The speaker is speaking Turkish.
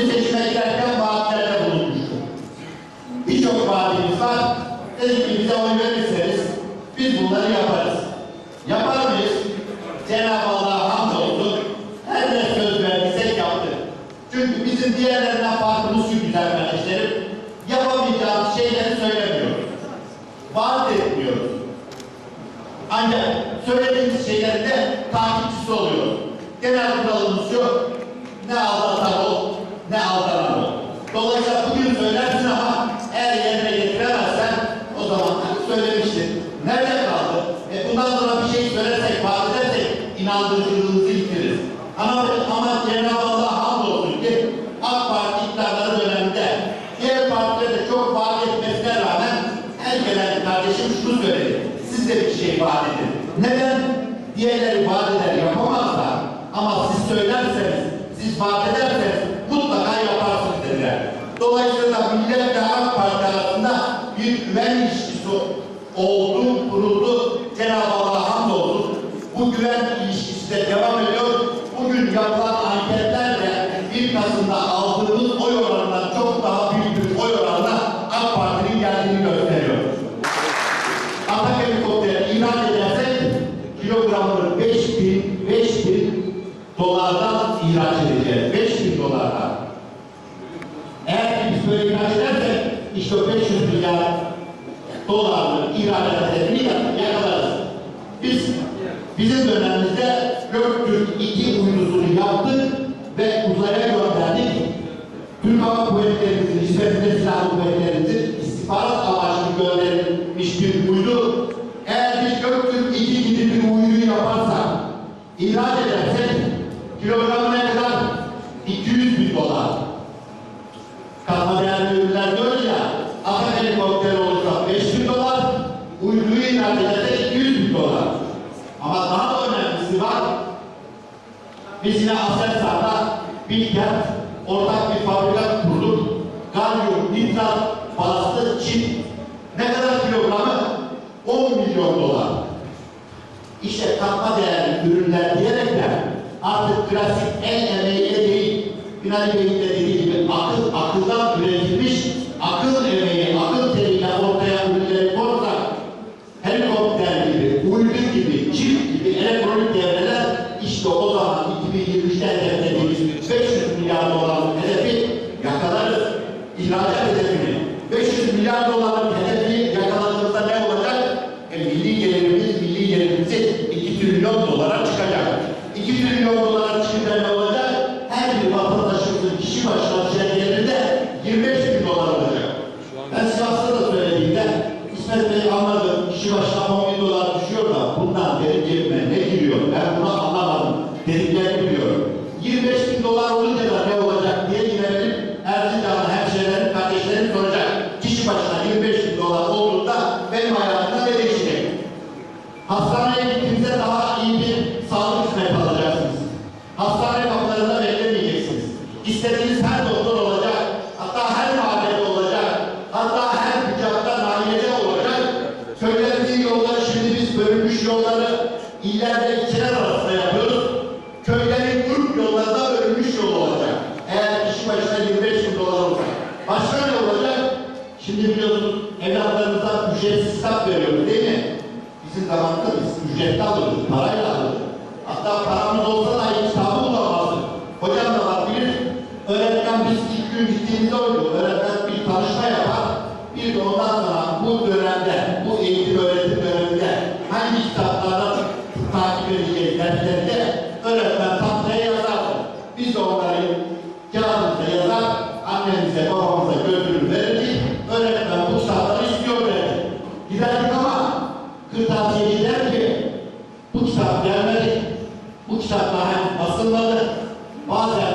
Şimdi seçime girerken vaatlerde bulunmuştu. Birçok vaadimiz var. Dedik ki bize oy verirseniz biz bunları yaparız. Yapar mıyız? Cenab-ı Allah'a hamdolsun. Her ne söz verdiysek yaptık. Çünkü bizim diğerlerinden farkımız şu güzel kardeşlerim. Yapamayacağımız şeyleri söylemiyoruz. Vaat etmiyoruz. Ancak söylediğimiz şeylerin de takipçisi oluyoruz. Genel kuralımız şu, ne aldatan ol, ne aldanan ol. Dolayısıyla bugün söylersin ama eğer yerine getiremezsen o zaman hani söylemiştin. Nerede kaldı? E bundan sonra bir şey söylersek, vaat edersek inandırıcılığımızı yitiririz. Ama, ama Cenab-ı Allah hamdolsun ki AK Parti iktidarları döneminde diğer partiler de çok vaat etmesine rağmen her gelen kardeşim şunu söyledi. Siz de bir şey vaat edin. Neden? Diğerleri vaat eder yapamazlar. Ama siz söylerseniz, siz vaat ederseniz mutlaka yaparsınız dediler. Dolayısıyla millet ve AK Parti arasında bir güven ilişkisi oldu, kuruldu. Cenab-ı Allah'a hamdolsun. Bu güven ilişkisi de devam ediyor. Bugün yapılan 5 bin, 5 bin dolardan ihraç edeceğiz. 5 bin dolardan. Eğer biz böyle ihraç edersek işte o 500 milyar dolarlık ihracat hedefini yakalarız. Biz bizim dönemimizde Göktürk 2 uydusunu yaptık ve uzaya gönderdik. Türk Hava Kuvvetlerimizin, hizmetinde silahlı kuvvetlerimizin istihbarat amaçlı gönderilmiş bir uydu. Eğer biz Göktürk 2 gibi bir yaparsak, ihraç edersek kilogramı ne kadar? 200 bin dolar. Katma değerli ürünler diyoruz ya, Atak helikopteri olursa 5 bin dolar, uyduyu ihraç edersek 200 bin dolar. Ama daha da önemlisi var, biz yine Aselsan'da Bilkent ortak bir fabrika kurduk. Galyum, nitrat, bazlı çip. Ne kadar kilogramı? 10 milyon dolar. İşte katma değerli artık klasik el emeğiyle değil, Binali Bey'in de dediği gibi akıl, akıldan üretilmiş, akıl emeği, akıl teriyle ortaya ürünleri koyarsak helikopter gibi, uydu gibi, çip gibi elektronik devreler işte o zaman 2023'te hedeflediğimiz 500 milyar dolarlık hedefi yakalarız. İhracat Hastaneye gittiğinizde daha iyi bir sağlık hizmeti alacaksınız. Hastane kapılarında beklemeyeceksiniz. İstediğiniz her doktor olacak. Hatta her mahallede olacak. Hatta her bucakta nahiyede olacak. Köylerimizin yolları şimdi biz bölünmüş yolları illerde ilçeler arasında yapıyoruz. Köylerin grup yolları da bölünmüş yol olacak. Eğer kişi başına 25 bin dolar olsa. Başka ne olacak? Şimdi biliyorsunuz evlatlarımıza ücretsiz kitap veriyoruz değil mi? Bizim zamanında biz ücretli alırız, parayla alırız. Hatta paramız olsa da kitabı bulamazdık. Hocam da var bilir, öğretmen biz ilk gün gittiğimizde oydu. Öğretmen bir tanışma yapar. Bir de ondan sonra bu dönemde, bu eğitim öğretim döneminde hangi kitaplardan takip edeceğiz derslerinde öğretmen tahtaya yazardı. Biz de onları kağıdımıza yazar, annemize, babamıza götürür verirdik. Öğretmen bu kitapları istiyor derdi. Giderdik ama kırtasiyeci der ki bu kitap gelmedi. Bu kitaplar hem basılmadı. Bazen